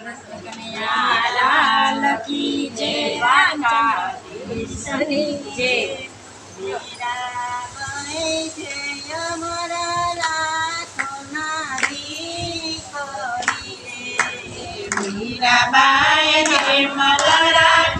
લાલ કી જય રાધા કૃષ્ણની જય મીરાબાઈ રે મલરા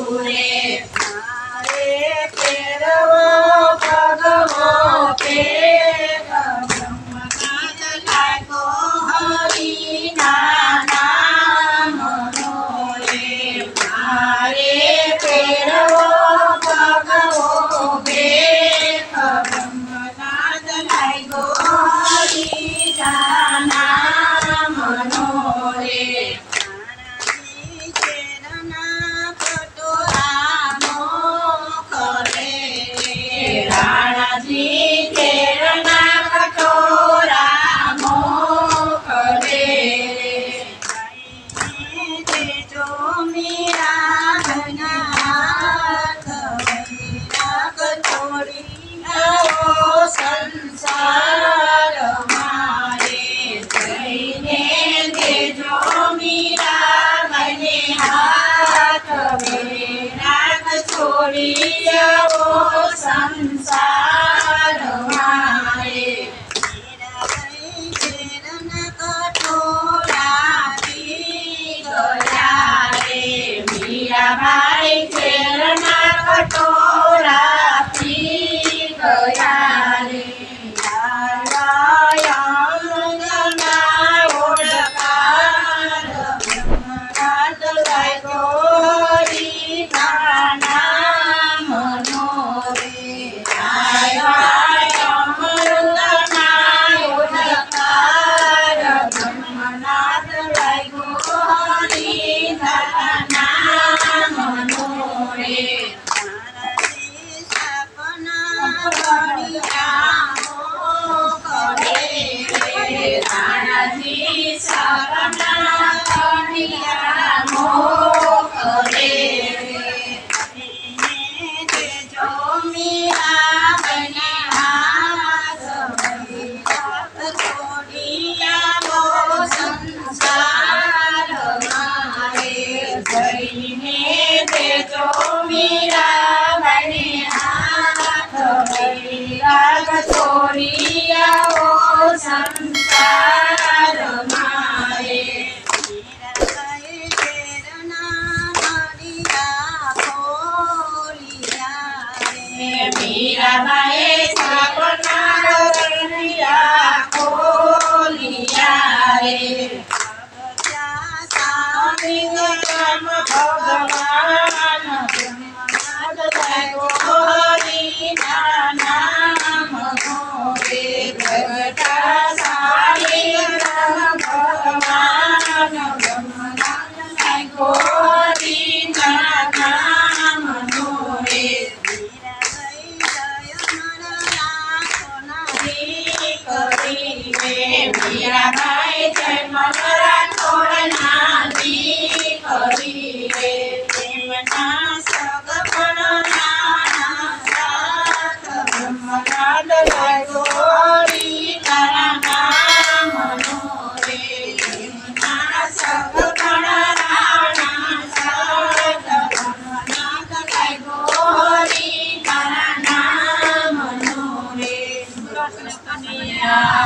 ติยโวสังสา ભગવાન Yeah.